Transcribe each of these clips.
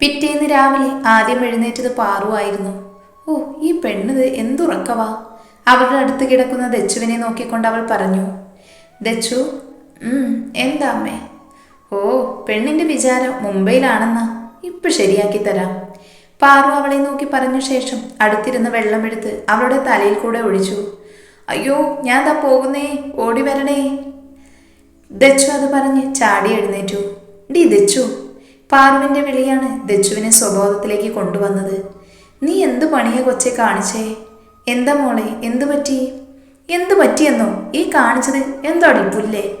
പിറ്റേന്ന് രാവിലെ ആദ്യം എഴുന്നേറ്റത് പാറുവായിരുന്നു ഓ ഈ പെണ്ണിത് എന്തുറക്കവാ? അവരുടെ അടുത്ത് കിടക്കുന്ന ദച്ചുവിനെ നോക്കിക്കൊണ്ട് അവൾ പറഞ്ഞു. ദച്ചു "ഉം, എന്താ അമ്മേ? ഓ പെണ്ണിന്റെ വിചാരം മുംബൈയിലാണെന്നാ. ഇപ്പൊ ശരിയാക്കി തരാം. പാറു അവളെ നോക്കി പറഞ്ഞ ശേഷം അടുത്തിരുന്ന് വെള്ളമെടുത്ത് അവളുടെ തലയിൽ കൂടെ ഒഴിച്ചു. അയ്യോ ഞാൻ താ പോകുന്നേ ഓടി വരണേ. ദച്ചു അത് പറഞ്ഞ് ചാടി എഴുന്നേറ്റു. ഡി ദച്ചു പാറുവിന്റെ വിളിയാണ് ദച്ചുവിനെ സ്വബോധത്തിലേക്ക് കൊണ്ടുവന്നത്. നീ എന്ത് പണിയെ കൊച്ചെ കാണിച്ചേ? എന്താ മോളെ എന്തു പറ്റി? എന്തു പറ്റിയെന്നോ? ഈ കാണിച്ചത് എന്താടി പുല്ലേ?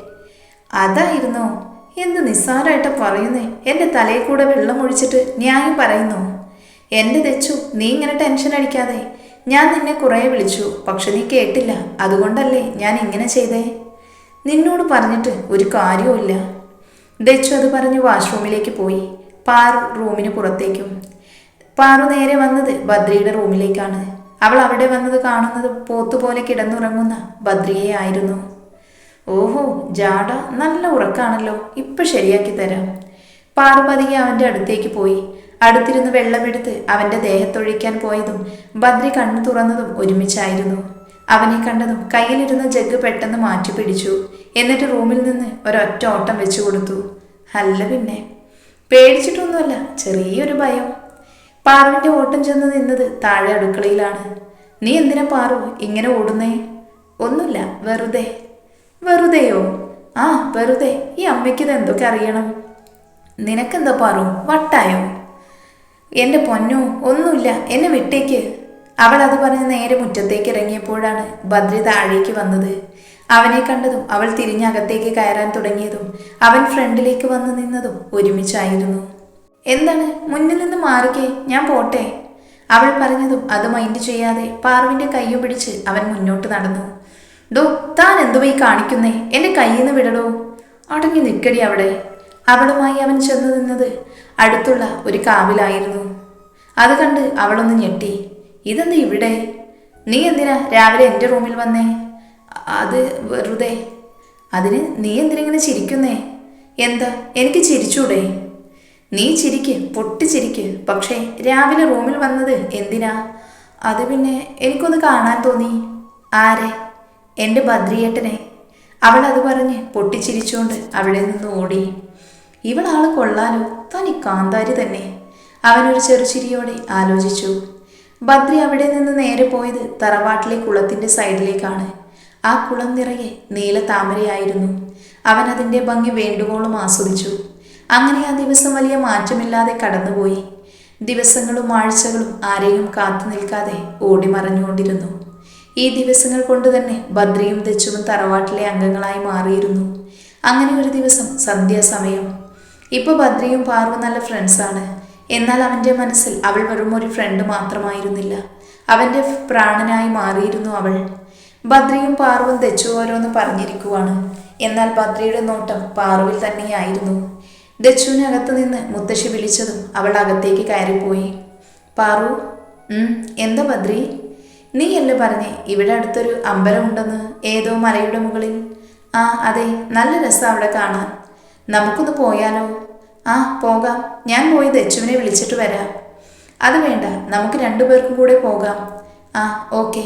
അതായിരുന്നോ. എന്ത് നിസ്സാരമായിട്ട് പറയുന്നേ? എന്റെ തലയിൽ കൂടെ വെള്ളം ഒഴിച്ചിട്ട് ന്യായം പറയുന്നു. എന്റെ തെച്ചു നീ ഇങ്ങനെ ടെൻഷൻ അടിക്കാതെ. ഞാൻ നിന്നെ കുറേ വിളിച്ചു പക്ഷെ നീ കേട്ടില്ല. അതുകൊണ്ടല്ലേ ഞാൻ ഇങ്ങനെ ചെയ്തേ? നിന്നോട് പറഞ്ഞിട്ട് ഒരു കാര്യവുമില്ല. ദച്ചു അത് പറഞ്ഞ് വാഷ്റൂമിലേക്ക് പോയി. പാറു റൂമിന് പുറത്തേക്കും. പാറു നേരെ വന്നത് ബദ്രിയുടെ റൂമിലേക്കാണ്. അവൾ അവിടെ വന്നത് കാണുന്നത് പോത്തുപോലെ കിടന്നുറങ്ങുന്ന ബദ്രിയെ ആയിരുന്നു. ഓഹോ ജാട നല്ല ഉറക്കാണല്ലോ. ഇപ്പൊ ശരിയാക്കി തരാം. പാറു പതിയെ അവന്റെ അടുത്തേക്ക് പോയി. അടുത്തിരുന്ന് വെള്ളമെടുത്ത് അവന്റെ ദേഹത്തൊഴിക്കാൻ പോയതും ബദ്രി കണ്ണു തുറന്നതും ഒരുമിച്ചായിരുന്നു. അവനെ കണ്ടതും കയ്യിലിരുന്ന ജഗ് പെട്ടെന്ന് മാറ്റി പിടിച്ചു എന്നിട്ട് റൂമിൽ നിന്ന് ഒരൊറ്റ ഓട്ടം വെച്ചു കൊടുത്തു. അല്ല പിന്നെ പേടിച്ചിട്ടൊന്നുമല്ല ചെറിയൊരു ഭയം. പാറുവിന്റെ ഓട്ടം ചെന്ന് നിന്നത് താഴെ അടുക്കളയിലാണ്. നീ എന്തിനാ പാറു ഇങ്ങനെ ഓടുന്നേ? ഒന്നുമില്ല വെറുതെ. വെറുതെയോ? ആ വെറുതെ. ഈ അമ്മയ്ക്കിത് എന്തൊക്കെ അറിയണം? നിനക്കെന്താ പാറു വട്ടായോ? എന്റെ പൊന്നോ ഒന്നുമില്ല എന്നെ വിട്ടേക്ക്. അവൾ അത് പറഞ്ഞ് നേരെ മുറ്റത്തേക്ക് ഇറങ്ങിയപ്പോഴാണ് ബദ്രി താഴേക്ക് വന്നത്. അവനെ കണ്ടതും അവൾ തിരിഞ്ഞകത്തേക്ക് കയറാൻ തുടങ്ങിയതും അവൻ ഫ്രണ്ടിലേക്ക് വന്നു നിന്നതും ഒരുമിച്ചായിരുന്നു. എന്താണ്? മുന്നിൽ നിന്ന് മാറിക്കേ ഞാൻ പോട്ടെ. അവൾ പറഞ്ഞതും അത് മൈൻഡ് ചെയ്യാതെ പാർവിന്റെ കൈയും പിടിച്ച് അവൻ മുന്നോട്ട് നടന്നു. ഡോ താൻ എന്തുവായി കാണിക്കുന്നേ? എന്റെ കയ്യിൽ നിന്ന് വിടടോ. അടങ്ങി നിൽക്കടി അവിടെ. അവളുമായി അവൻ ചെന്നു നിന്നത് അടുത്തുള്ള ഒരു കാവിലായിരുന്നു. അത് കണ്ട് അവളൊന്ന് ഞെട്ടി. ഇതെന്ത് ഇവിടെ? നീ എന്തിനാ രാവിലെ എന്റെ റൂമിൽ വന്നേ? അത് വെറുതെ. അതിന് നീ എന്തിനിങ്ങനെ ചിരിക്കുന്നേ? എന്താ? എനിക്ക് ചിരിച്ചൂടെ? നീ ചിരിക്ക് പൊട്ടിച്ചിരിക്ക് പക്ഷേ രാവിലെ റൂമിൽ വന്നത് എന്തിനാ? അത് പിന്നെ എനിക്കൊന്ന് കാണാൻ തോന്നി. ആരെ? എന്റെ ബദ്രിയേട്ടനെ അവൾ അത് പറഞ്ഞ് പൊട്ടിച്ചിരിച്ചുകൊണ്ട് അവിടെ നിന്ന് ഓടി. ഇവളാൾ കൊള്ളാലോ. തനി കാന്താരി തന്നെ. അവനൊരു ചെറുചിരിയോടെ ആലോചിച്ചു. ബദ്രി അവിടെ നിന്ന് നേരെ പോയത് തറവാട്ടിലെ കുളത്തിന്റെ സൈഡിലേക്കാണ്. ആ കുളം നിറയെ നീല താമരയായിരുന്നു. അവൻ അതിന്റെ ഭംഗി വേണ്ടുവോളം ആസ്വദിച്ചു. അങ്ങനെ ആ ദിവസം വലിയ മാറ്റമില്ലാതെ കടന്നുപോയി. ദിവസങ്ങളും ആഴ്ചകളും ആരെയും കാത്തു നിൽക്കാതെ ഓടി മറഞ്ഞുകൊണ്ടിരുന്നു. ഈ ദിവസങ്ങൾ കൊണ്ട് തന്നെ ബദ്രിയും ദച്ചുവും തറവാട്ടിലെ അംഗങ്ങളായി മാറിയിരുന്നു. അങ്ങനെ ഒരു ദിവസം സന്ധ്യാസമയം ഇപ്പൊ ബദ്രിയും പാർവ് നല്ല ഫ്രണ്ട്സാണ് എന്നാൽ അവന്റെ മനസ്സിൽ അവൾ വെറും ഒരു ഫ്രണ്ട് മാത്രമായിരുന്നില്ല. അവന്റെ പ്രാണനായി മാറിയിരുന്നു അവൾ. ബദ്രിയും പാർവും ദച്ചു ഓരോന്ന് പറഞ്ഞിരിക്കുവാണ്. എന്നാൽ ബദ്രിയുടെ നോട്ടം പാറുവിൽ തന്നെയായിരുന്നു. ദച്ചുവിനകത്ത് നിന്ന് മുത്തശ്ശി വിളിച്ചതും അവൾ അകത്തേക്ക് കയറിപ്പോയി. പാറു എന്താ ബദ്രി നീയല്ലേ പറഞ്ഞേ ഇവിടെ അടുത്തൊരു അമ്പലമുണ്ടെന്ന് ഏതോ മലയുടെ മുകളിൽ. ആ അതെ നല്ല രസം അവിടെ കാണാൻ. നമുക്കൊന്ന് പോയാലോ? ആ പോകാം. ഞാൻ പോയി ദച്ചുവിനെ വിളിച്ചിട്ട് വരാം. അത് വേണ്ട നമുക്ക് രണ്ടുപേർക്കും കൂടെ പോകാം. ആ ഓക്കെ.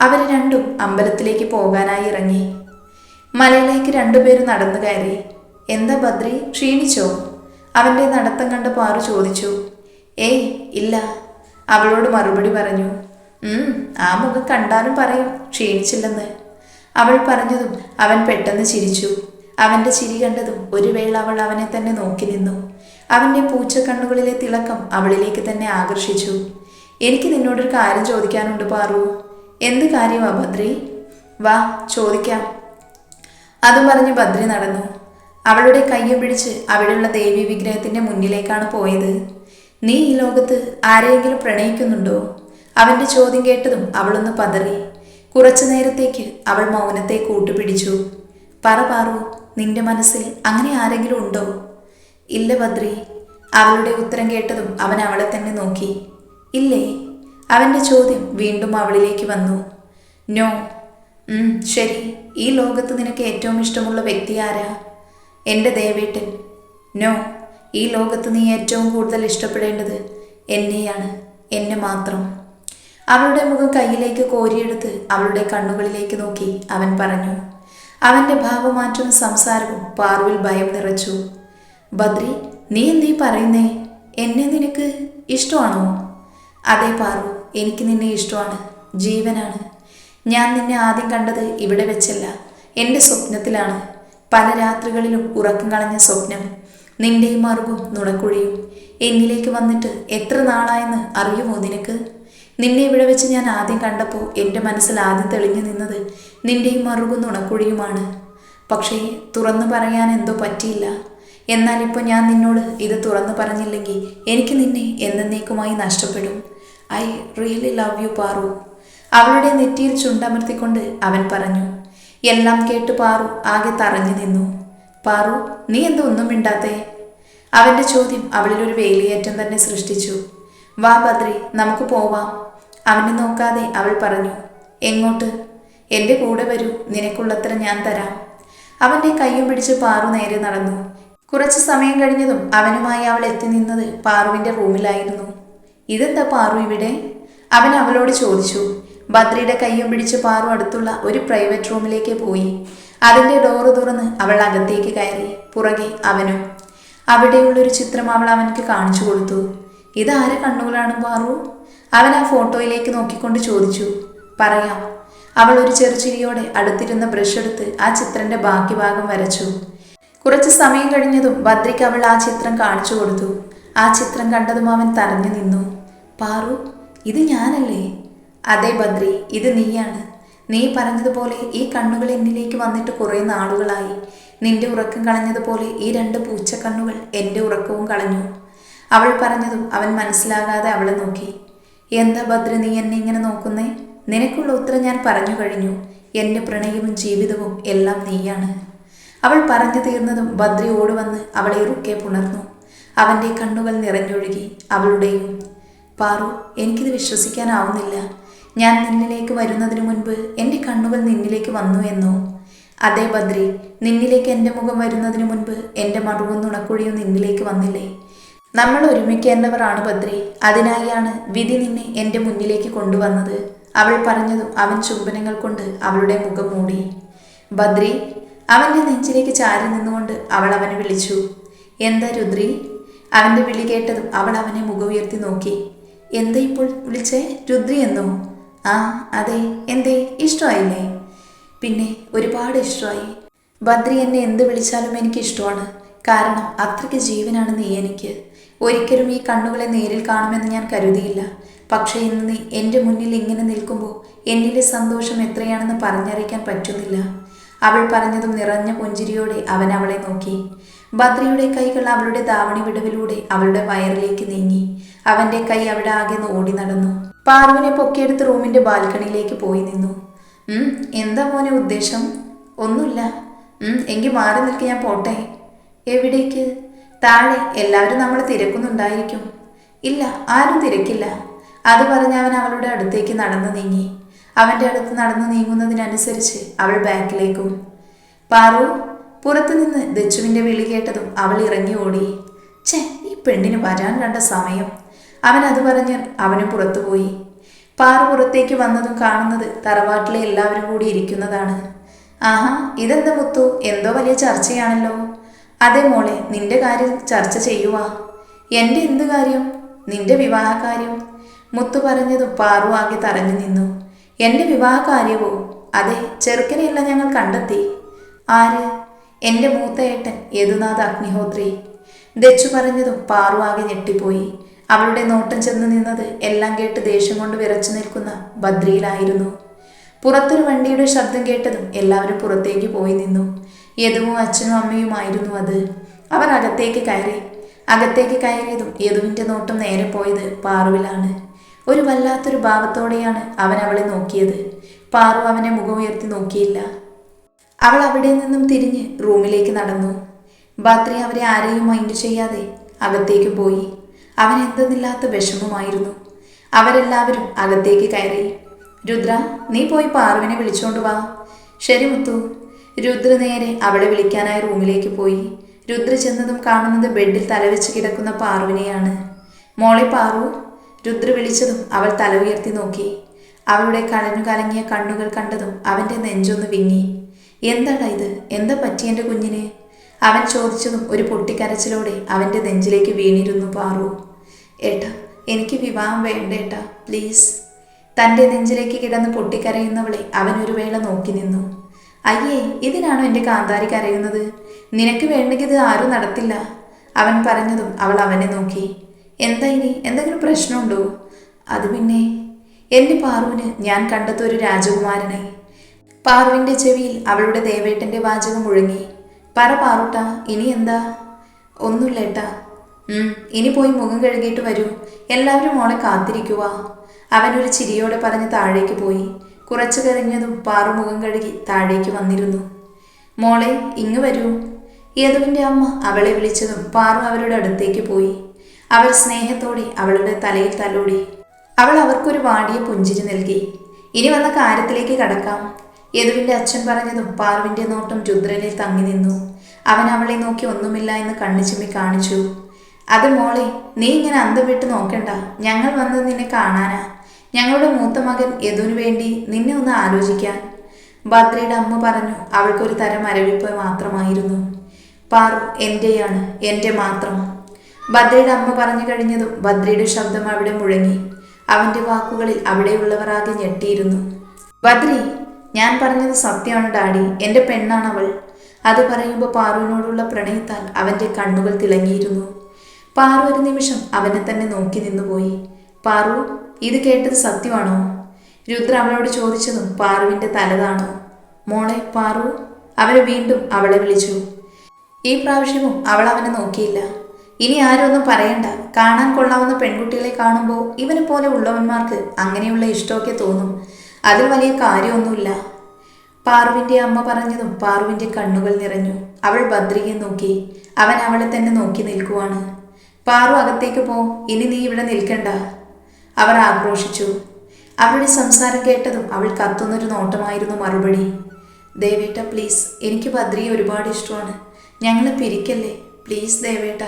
അവർ രണ്ടും അമ്പലത്തിലേക്ക് പോകാനായി ഇറങ്ങി. മലയിലേക്ക് രണ്ടുപേരും നടന്നു കയറി. എന്താ ബദ്രി ക്ഷീണിച്ചോ? അവന്റെ നടത്തം കണ്ട് പാറു ചോദിച്ചു. ഏയ് ഇല്ല. അവളോട് മറുപടി പറഞ്ഞു. ആ മുഖം കണ്ടാലും പറയും ക്ഷീണിച്ചില്ലെന്ന്. അവൾ പറഞ്ഞതും അവൻ പെട്ടെന്ന് ചിരിച്ചു. അവന്റെ ചിരി കണ്ടതും ഒരു വേള അവൾ അവനെ തന്നെ നോക്കി നിന്നു. അവന്റെ പൂച്ച കണ്ണുകളിലെ തിളക്കം അവളിലേക്ക് തന്നെ ആകർഷിച്ചു. എനിക്ക് നിന്നോടൊരു കാര്യം ചോദിക്കാനുണ്ട് പാറു. എന്ത് കാര്യമാ ഭദ്രി? വാ ചോദിക്കാം. അതും പറഞ്ഞ് ഭദ്രി നടന്നു. അവളുടെ കയ്യെ പിടിച്ച് അവിടെയുള്ള ദേവി വിഗ്രഹത്തിന്റെ മുന്നിലേക്കാണ് പോയത്. നീ ഈ ലോകത്ത് ആരെയെങ്കിലും പ്രണയിക്കുന്നുണ്ടോ? അവന്റെ ചോദ്യം കേട്ടതും അവളൊന്ന് പതറി. കുറച്ചു നേരത്തേക്ക് അവൾ മൗനത്തെ കൂട്ടുപിടിച്ചു. പറ പാറു നിന്റെ മനസ്സിൽ അങ്ങനെ ആരെങ്കിലും ഉണ്ടോ? ഇല്ല ഭദ്രി. അവളുടെ ഉത്തരം കേട്ടതും അവൻ അവളെ തന്നെ നോക്കി. ഇല്ലേ? അവന്റെ ചോദ്യം വീണ്ടും അവളിലേക്ക് വന്നു. നോ ശരി. ഈ ലോകത്ത് നിനക്ക് ഏറ്റവും ഇഷ്ടമുള്ള വ്യക്തി ആരാ? എന്റെ ദേവേട്ടൻ. നോ ഈ ലോകത്ത് നീ ഏറ്റവും കൂടുതൽ ഇഷ്ടപ്പെടേണ്ടത് എന്നെയാണ് എന്നെ മാത്രം. അവളുടെ മുഖം കയ്യിലേക്ക് കോരിയെടുത്ത് അവളുടെ കണ്ണുകളിലേക്ക് നോക്കി അവൻ പറഞ്ഞു. അവന്റെ ഭാവമാറ്റവും സംസാരവും പാർവിൽ ഭയം നിറച്ചു. ബദ്രി നീ എന്തീ പറയുന്നേ? എന്നെ നിനക്ക് ഇഷ്ടമാണോ? അതെ പാറു എനിക്ക് നിന്നെ ഇഷ്ടമാണ് ജീവനാണ്. ഞാൻ നിന്നെ ആദ്യം കണ്ടത് ഇവിടെ വെച്ചല്ല എന്റെ സ്വപ്നത്തിലാണ്. പല രാത്രികളിലും ഉറക്കം കളഞ്ഞ സ്വപ്നം നിന്റെയും മറുകും നുണക്കുഴിയും. എന്നിലേക്ക് വന്നിട്ട് എത്ര നാളായെന്ന് അറിയുമോ നിനക്ക്? നിന്നെ ഇവിടെ വെച്ച് ഞാൻ ആദ്യം കണ്ടപ്പോൾ എന്റെ മനസ്സിൽ ആദ്യം തെളിഞ്ഞു നിന്നത് നിന്റെയും മറുകും നുണക്കുഴിയുമാണ്. പക്ഷേ തുറന്നു പറയാൻ എന്തോ പറ്റിയില്ല. എന്നാൽ ഇപ്പോൾ ഞാൻ നിന്നോട് ഇത് തുറന്നു പറഞ്ഞില്ലെങ്കിൽ എനിക്ക് നിന്നെ എന്നേക്കുമായി നഷ്ടപ്പെടും. I really love you Paru. അവളുടെ നെറ്റിയിൽ ചുണ്ടമർത്തിക്കൊണ്ട് അവൻ പറഞ്ഞു എല്ലാം കേട്ട് പാറു ആകെ തറഞ്ഞു നിന്നു. പാറു നീ എന്തൊന്നും മിണ്ടാത്തേ? അവന്റെ ചോദ്യം അവളിലൊരു വേലിയേറ്റം തന്നെ സൃഷ്ടിച്ചു. വാ ബദ്രി നമുക്ക് പോവാം. അവനെ നോക്കാതെ അവൾ പറഞ്ഞു എങ്ങോട്ട്? എന്റെ കൂടെ വരൂ നിനക്കുള്ളത്ര ഞാൻ തരാം. അവന്റെ കയ്യും പിടിച്ച് പാറു നേരെ നടന്നു. കുറച്ചു സമയം കഴിഞ്ഞതും അവനുമായി അവൾ എത്തി നിന്നത് പാറുവിന്റെ റൂമിലായിരുന്നു. ഇതെന്താ പാറു ഇവിടെ? അവൻ അവളോട് ചോദിച്ചു. ബദ്രിയുടെ കയ്യും പിടിച്ച് പാറു അടുത്തുള്ള ഒരു പ്രൈവറ്റ് റൂമിലേക്ക് പോയി. അതിന്റെ ഡോറ് തുറന്ന് അവൾ അകത്തേക്ക് കയറി. പുറകെ അവനും. അവിടെയുള്ളൊരു ചിത്രം അവൾ അവനക്ക് കാണിച്ചു കൊടുത്തു. ഇതാരെ കണ്ണുകളാണ് പാറു? അവൻ ആ ഫോട്ടോയിലേക്ക് നോക്കിക്കൊണ്ട് ചോദിച്ചു. പറയാം. അവൾ ഒരു ചെറുചിരിയോടെ അടുത്തിരുന്ന ബ്രഷ് എടുത്ത് ആ ചിത്രന്റെ ബാക്കി ഭാഗം വരച്ചു. കുറച്ച് സമയം കഴിഞ്ഞതും ഭദ്രയ്ക്ക് അവൾ ആ ചിത്രം കാണിച്ചു കൊടുത്തു. ആ ചിത്രം കണ്ടതും അവൻ തറഞ്ഞു നിന്നു. പാറു ഇത് ഞാനല്ലേ? അതെ ബദ്രി ഇത് നീയാണ്. നീ പറഞ്ഞതുപോലെ ഈ കണ്ണുകൾ എന്നിലേക്ക് വന്നിട്ട് കുറേ നാളുകളായി. നിന്റെ ഉറക്കം കളഞ്ഞതുപോലെ ഈ രണ്ട് പൂച്ചക്കണ്ണുകൾ എന്റെ ഉറക്കവും കളഞ്ഞു. അവൾ പറഞ്ഞതും അവൻ മനസ്സിലാകാതെ അവളെ നോക്കി. എന്താ ഭദ്ര നീ എന്നെ ഇങ്ങനെ നോക്കുന്നേ? നിനക്കുള്ള ഉത്തരം ഞാൻ പറഞ്ഞു കഴിഞ്ഞു. എന്റെ പ്രണയവും ജീവിതവും എല്ലാം നീയാണ്. അവൾ പറഞ്ഞു തീർന്നതും ബദ്രി ഓടുവന്ന് അവളെ ഇറുക്കെ പുണർന്നു. അവന്റെ കണ്ണുകൾ നിറഞ്ഞൊഴുകി അവളുടെയും പാറു എനിക്കിത് വിശ്വസിക്കാനാവുന്നില്ല. ഞാൻ നിന്നിലേക്ക് വരുന്നതിന് മുൻപ് എന്റെ കണ്ണുകൾ നിന്നിലേക്ക് വന്നു എന്നോ? അതേ ബദ്രി നിന്നിലേക്ക് എന്റെ മുഖം വരുന്നതിന് മുൻപ് എന്റെ മറുകും നുണക്കുഴിയും നിന്നിലേക്ക് വന്നില്ലേ? നമ്മൾ ഒരുമിക്കേണ്ടവരാണ് ബദ്രി. അതിനായാണ് വിധി നിന്നെ എന്റെ മുന്നിലേക്ക് കൊണ്ടുവന്നത്. അവൾ പറഞ്ഞതും അവൻ ചുംബനങ്ങൾ കൊണ്ട് അവളുടെ മുഖം മൂടി. ബദ്രി അവന്റെ നെഞ്ചിലേക്ക് ചാരി നിന്നുകൊണ്ട് അവൾ അവനെ വിളിച്ചു. എന്താ രുദ്രി? അവന്റെ വിളി കേട്ടതും അവൾ അവനെ മുഖം ഉയർത്തി നോക്കി. എന്താ ഇപ്പോൾ വിളിച്ചേ? രുദ്രി എന്നോ ആ അതെ എന്തേ? ഇഷ്ടമായില്ലേ? പിന്നെ ഒരുപാട് ഇഷ്ടമായി. ബദ്രി എന്നെ എന്ത് വിളിച്ചാലും എനിക്ക് ഇഷ്ടമാണ് കാരണം അത്രയ്ക്ക് ജീവനാണ് നീ എനിക്ക്. ഒരിക്കലും ഈ കണ്ണുകളെ നേരിൽ കാണുമെന്ന് ഞാൻ കരുതിയില്ല. പക്ഷേ ഇന്ന് നീ എന്റെ മുന്നിൽ ഇങ്ങനെ നിൽക്കുമ്പോൾ എന്നിലെ സന്തോഷം എത്രയാണെന്ന് പറഞ്ഞറിയിക്കാൻ പറ്റുന്നില്ല. അവൾ പറഞ്ഞതും നിറഞ്ഞ പുഞ്ചിരിയോടെ അവൻ അവളെ നോക്കി. ബദ്രിയുടെ കൈകൾ അവളുടെ ധാവണി വിടവിലൂടെ അവളുടെ വയറിലേക്ക് നീങ്ങി. അവന്റെ കൈ അവിടെ ആകെ ഓടി നടന്നു. പാർവിനെ പൊക്കിയെടുത്ത് റൂമിന്റെ ബാൽക്കണിയിലേക്ക് പോയി നിന്നു. ഉം എന്താ മോനെ ഉദ്ദേശം? ഒന്നുമില്ല. ഉം എങ്കിൽ മാറി നിൽക്ക് ഞാൻ പോട്ടെ. എവിടേക്ക്? താഴെ എല്ലാവരും നമ്മൾ തിരക്കുന്നുണ്ടായിരിക്കും. ഇല്ല ആരും തിരക്കില്ല. അത് പറഞ്ഞ് അവൻ അവളുടെ അടുത്തേക്ക് നടന്നു നീങ്ങി. അവന്റെ അടുത്ത് നടന്നു നീങ്ങുന്നതിനനുസരിച്ച് അവൾ ബാക്കിലേക്കും. പാറു പുറത്തുനിന്ന് ദച്ചുവിന്റെ വിളി കേട്ടതും അവൾ ഇറങ്ങി ഓടി. ഛേ ഈ പെണ്ണിന് വരാൻ കണ്ട സമയം. അവൻ അത് പറഞ്ഞ് അവന് പുറത്തുപോയി പാറ പുറത്തേക്ക് വന്നതും കാണുന്നത് തറവാട്ടിലെ എല്ലാവരും കൂടി ഇരിക്കുന്നതാണ്. ആഹാ ഇതെന്ത് മുത്തു? എന്തോ വലിയ ചർച്ചയാണല്ലോ. അതെ മോളെ നിന്റെ കാര്യം ചർച്ച ചെയ്യുവാ. എന്റെ എന്ത് കാര്യം? നിന്റെ വിവാഹ കാര്യം മുത്തു പറഞ്ഞതും പാറു ആകെ തറഞ്ഞു നിന്നു. എന്റെ വിവാഹ കാര്യവോ അതെ ചെറുക്കനെയല്ല ഞങ്ങൾ കണ്ടെത്തി. ആര്? എന്റെ മൂത്തയേട്ടൻ യദുനാഥ് അഗ്നിഹോത്രി. ദച്ചു പറഞ്ഞതും പാറു ആകെ ഞെട്ടിപ്പോയി. അവളുടെ നോട്ടം ചെന്ന് നിന്നത് എല്ലാം കേട്ട് ദേഷ്യം കൊണ്ട് വിറച്ചു നിൽക്കുന്ന ബദ്രിയിലായിരുന്നു പുറത്തൊരു വണ്ടിയുടെ ശബ്ദം കേട്ടതും എല്ലാവരും പുറത്തേക്ക് പോയി നിന്നു. യദുവും അച്ഛനും അമ്മയുമായിരുന്നു അത്. അവർ അകത്തേക്ക് കയറി. അകത്തേക്ക് കയറിയതും യദുവിന്റെ നോട്ടം നേരെ പോയത് പാറുവിലാണ്. ഒരു വല്ലാത്തൊരു ഭാവത്തോടെയാണ് അവൻ അവളെ നോക്കിയത്. പാറു അവനെ മുഖം ഉയർത്തി നോക്കിയില്ല. അവൾ അവിടെ നിന്നും തിരിഞ്ഞ് റൂമിലേക്ക് നടന്നു. ബാത്രി അവരെ ആരെയും മൈൻഡ് ചെയ്യാതെ അകത്തേക്ക് പോയി. അവൻ എന്തെന്നില്ലാത്ത വിഷമമായിരുന്നു. അവരെല്ലാവരും അകത്തേക്ക് കയറി രുദ്ര നീ പോയി പാർവിനെ വിളിച്ചോണ്ട് വാ. ശരി മുത്തു രുദ്ര നേരെ അവളെ വിളിക്കാനായി റൂമിലേക്ക് പോയി. രുദ്ര ചെന്നതും കാണുന്നത് ബെഡിൽ തലവെച്ച് കിടക്കുന്ന പാർവിനെയാണ് മോളെ പാറു. രുദ്ര വിളിച്ചതും അവൾ തല ഉയർത്തി നോക്കി. അവളുടെ കലഞ്ഞു കലങ്ങിയ കണ്ണുകൾ കണ്ടതും അവന്റെ നെഞ്ചൊന്ന് വിങ്ങി. എന്താടാ ഇത്? എന്താ പറ്റി എന്റെ കുഞ്ഞിന്? അവൻ ചോദിച്ചതും ഒരു പൊട്ടിക്കരച്ചിലോടെ അവന്റെ നെഞ്ചിലേക്ക് വീണിരുന്നു പാറു. ഏട്ടാ എനിക്ക് വിവാഹം വേണ്ട ഏട്ടാ പ്ലീസ്. തന്റെ നെഞ്ചിലേക്ക് കിടന്ന് പൊട്ടിക്കരയുന്നവളെ അവൻ ഒരു വേള നോക്കി നിന്നു. അയ്യേ ഇതിനാണോ എന്റെ കാന്താരി കരയുന്നത്? നിനക്ക് വേണ്ടെങ്കിൽ ഇത് ആരും നടത്തില്ല. അവൻ പറഞ്ഞതും അവൾ അവനെ നോക്കി. എന്താ ഇനി? എന്തെങ്കിലും പ്രശ്നമുണ്ടോ? അത് പിന്നെ എന്റെ പാറുവിന് ഞാൻ കണ്ടെത്ത ഒരു രാജകുമാരനെ. പാറുവിന്റെ ചെവിയിൽ അവളുടെ ദേവേട്ടന്റെ വാചകം മുഴങ്ങി. പറ പാറുട്ടാ ഇനി എന്താ? ഒന്നുമില്ല ഏട്ടാ ഇനി പോയി മുഖം കഴുകിയിട്ട് വരൂ. എല്ലാവരും മോളെ കാത്തിരിക്കുക അവനൊരു ചിരിയോടെ പറഞ്ഞ് താഴേക്ക് പോയി. കുറച്ചു കഴിഞ്ഞതും പാറു മുഖം കഴുകി താഴേക്ക് വന്നിരുന്നു. മോളെ ഇങ്ങ് വരൂ. യദുവിന്റെ അമ്മ അവളെ വിളിച്ചതും പാറു അവരുടെ അടുത്തേക്ക് പോയി. അവൾ സ്നേഹത്തോടെ അവളുടെ തലയിൽ തലോടി. അവൾ അവർക്കൊരു വാടിയ പുഞ്ചിരി നൽകി. ഇനി വന്ന കാര്യത്തിലേക്ക് കടക്കാം. യദുവിന്റെ അച്ഛൻ പറഞ്ഞതും പാർവിന്റെ നോട്ടം രുദ്രനിൽ തങ്ങി നിന്നു. അവൻ അവളെ നോക്കി ഒന്നുമില്ല എന്ന് കണ്ണു ചുമ്മി കാണിച്ചു. അത് മോളെ നീ ഇങ്ങനെ അന്തം വിട്ട് നോക്കണ്ട. ഞങ്ങൾ വന്നത് നിന്നെ കാണാനാ. ഞങ്ങളുടെ മൂത്ത മകൻ യദുവിന് വേണ്ടി നിന്നെ ഒന്ന് ആലോചിക്കാൻ. ഭദ്രയുടെ അമ്മ പറഞ്ഞു അവൾക്കൊരു തരം അരവിപ്പ് മാത്രമായിരുന്നു. പാറു എന്റെയാണ് എന്റെ മാത്രം. ഭദ്രയുടെ അമ്മ പറഞ്ഞു കഴിഞ്ഞതും ഭദ്രയുടെ ശബ്ദം അവിടെ മുഴങ്ങി. അവന്റെ വാക്കുകളിൽ അവിടെയുള്ളവർ ആകെ ഞെട്ടിയിരുന്നു. ബദ്രി ഞാൻ പറഞ്ഞത് സത്യമാണ് ഡാഡി. എന്റെ പെണ്ണാണ് അവൾ. അത് പറയുമ്പോൾ പാറുവിനോടുള്ള പ്രണയത്താൽ അവന്റെ കണ്ണുകൾ തിളങ്ങിയിരുന്നു. പാറു ഒരു നിമിഷം അവനെ തന്നെ നോക്കി നിന്നുപോയി. പാറു ഇത് കേട്ടത് സത്യമാണോ? രുദ്ര അവളോട് ചോദിച്ചതും പാറുവിന്റെ തലതാണോ? മോളെ പാറു അവനെ വീണ്ടും അവളെ വിളിച്ചു. ഈ പ്രാവശ്യവും അവൾ അവനെ നോക്കിയില്ല. ഇനി ആരും ഒന്നും പറയണ്ട. കാണാൻ കൊള്ളാവുന്ന പെൺകുട്ടികളെ കാണുമ്പോൾ ഇവനെ പോലെ ഉള്ളവന്മാർക്ക് അങ്ങനെയുള്ള ഇഷ്ടമൊക്കെ തോന്നും. അതിൽ വലിയ കാര്യമൊന്നുമില്ല. പാറുവിന്റെ അമ്മ പറഞ്ഞതും പാറുവിന്റെ കണ്ണുകൾ നിറഞ്ഞു. അവൾ ഭദ്രിയെ നോക്കി. അവൻ അവളെ തന്നെ നോക്കി നിൽക്കുവാണ്. പാറു അകത്തേക്ക് പോ. ഇനി നീ ഇവിടെ നിൽക്കണ്ട. അവർ ആക്രോശിച്ചു. അവളുടെ സംസാരം കേട്ടതും അവൾ കത്തുന്നൊരു നോട്ടമായിരുന്നു മറുപടി. ദേവേട്ട പ്ലീസ് എനിക്ക് ഭദ്രിയെ ഒരുപാട് ഇഷ്ടമാണ്. ഞങ്ങളെ പിരിക്കല്ലേ? പ്ലീസ് ദേവേട്ട.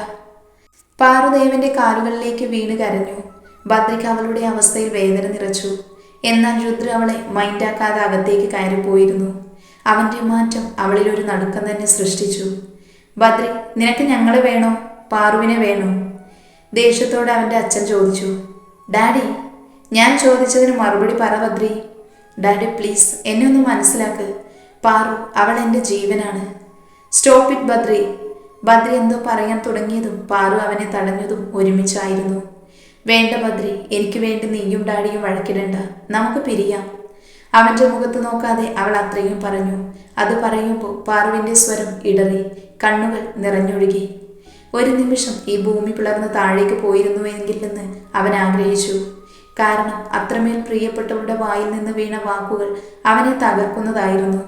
പാറുദേവന്റെ കാലുകളിലേക്ക് വീണ് കരഞ്ഞു. ഭദ്രിക്ക് അവളുടെ അവസ്ഥയിൽ വേദന നിറച്ചു. എന്നാൽ രുദ്ര അവളെ മൈൻഡാക്കാതെ അകത്തേക്ക് കയറിപ്പോയിരുന്നു അവന്റെ മാറ്റം അവളിൽ ഒരു നടുക്കം തന്നെ സൃഷ്ടിച്ചു. ഭദ്രി നിനക്ക് ഞങ്ങളെ വേണോ? പാറുവിനെ വേണോ? ദേഷ്യത്തോടെ അവന്റെ അച്ഛൻ ചോദിച്ചു. ഡാഡി ഞാൻ ചോദിച്ചതിന് മറുപടി പറ ഭദ്രി. ഡാഡി പ്ലീസ് എന്നെ ഒന്ന് മനസ്സിലാക്ക്. പാറു അവൾ എന്റെ ജീവനാണ്. സ്റ്റോപ്പ് ഇറ്റ് ബദ്രി ബദ്രി എന്തോ പറയാൻ തുടങ്ങിയതും പാറു അവനെ തടഞ്ഞതും ഒരുമിച്ചായിരുന്നു. വേണ്ട ബദ്രി എനിക്ക് വേണ്ടി നീയും ഡാഡിയും വഴക്കിടണ്ട. നമുക്ക് പിരിയാം. അവന്റെ മുഖത്ത് നോക്കാതെ അവൾ അത്രയും പറഞ്ഞു. അത് പറയുമ്പോൾ പാറുവിന്റെ സ്വരം ഇടറി കണ്ണുകൾ നിറഞ്ഞൊഴുകി. ഒരു നിമിഷം ഈ ഭൂമി പിളർന്ന് താഴേക്ക് പോയിരുന്നുവെങ്കിൽ എന്ന് അവൻ ആഗ്രഹിച്ചു. കാരണം അത്രമേൽ പ്രിയപ്പെട്ടവരുടെ വായിൽ നിന്ന് വീണ വാക്കുകൾ അവനെ തകർക്കുന്നതായിരുന്നു.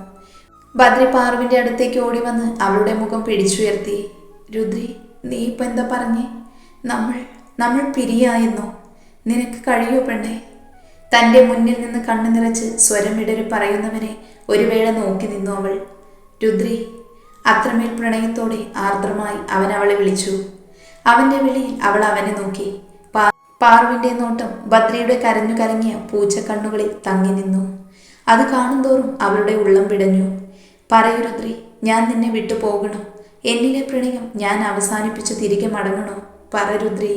ബദ്രി പാറുവിന്റെ അടുത്തേക്ക് ഓടി വന്ന് അവളുടെ മുഖം പിടിച്ചുയർത്തി. രുദ്രി നീ ഇപ്പൊ എന്താ പറഞ്ഞേ? നമ്മൾ നമ്മൾ പിരിയായെന്നോ? നിനക്ക് കഴിയോ പെണ്ണേ? തന്റെ മുന്നിൽ നിന്ന് കണ്ണു നിറച്ച് സ്വരം ഇടറി പറയുന്നവനെ ഒരു വേള നോക്കി നിന്നു അവൾ. രുദ്രി അത്രമേൽ പ്രണയത്തോടെ ആർദ്രമായി അവൻ അവളെ വിളിച്ചു. അവന്റെ വിളിയിൽ അവൾ അവനെ നോക്കി. പാർവിന്റെ നോട്ടം ഭദ്രയുടെ കരഞ്ഞു കലങ്ങിയ പൂച്ചക്കണ്ണുകളിൽ തങ്ങി നിന്നു. അത് കാണുന്തോറും അവളുടെ ഉള്ളം പിടഞ്ഞു. പറയൂ രുദ്രി ഞാൻ നിന്നെ വിട്ടു പോകണോ എന്നിലെ പ്രണയം ഞാൻ അവസാനിപ്പിച്ച് തിരികെ മടങ്ങണോ? പറ രുദ്രി.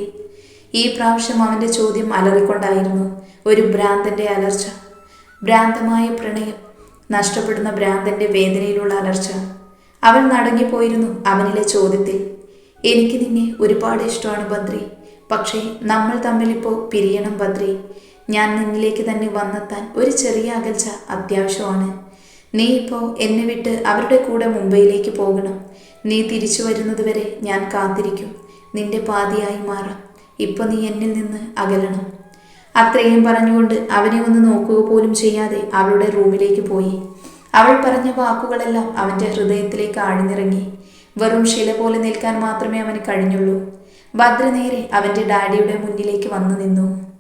ഈ പ്രാവശ്യം അവന്റെ ചോദ്യം അലറിക്കൊണ്ടായിരുന്നു. ഒരു ഭ്രാന്തന്റെ അലർച്ച. ഭ്രാന്തമായ പ്രണയം. നഷ്ടപ്പെടുന്ന ഭ്രാന്തന്റെ വേദനയിലുള്ള അലർച്ച. അവൾ നടങ്ങിപ്പോയിരുന്നു അവനിലെ ചോദ്യത്തിൽ. എനിക്ക് നിന്നെ ഒരുപാട് ഇഷ്ടമാണ് ബദ്രി പക്ഷേ നമ്മൾ തമ്മിലിപ്പോൾ പിരിയണം ബദ്രി ഞാൻ നിന്നിലേക്ക് തന്നെ വന്നെത്താൻ ഒരു ചെറിയ അകൽച്ച അത്യാവശ്യമാണ്. നീ ഇപ്പോൾ എന്നെ വിട്ട് അവരുടെ കൂടെ മുംബൈയിലേക്ക് പോകണം. നീ തിരിച്ചു വരുന്നതുവരെ ഞാൻ കാത്തിരിക്കും. നിന്റെ പാതിയായി മാറാം. ഇപ്പൊ നീ എന്നിൽ നിന്ന് അകലണം. അത്രയും പറഞ്ഞുകൊണ്ട് അവനെ ഒന്ന് നോക്കുക പോലും ചെയ്യാതെ അവളുടെ റൂമിലേക്ക് പോയി. അവൾ പറഞ്ഞ വാക്കുകളെല്ലാം അവന്റെ ഹൃദയത്തിലേക്ക് ആഴ്ന്നിറങ്ങി. വെറും ശില പോലെ നിൽക്കാൻ മാത്രമേ അവന് കഴിഞ്ഞുള്ളൂ. ഭദ്ര നേരെ ഡാഡിയുടെ മുന്നിലേക്ക് വന്നു നിന്നു.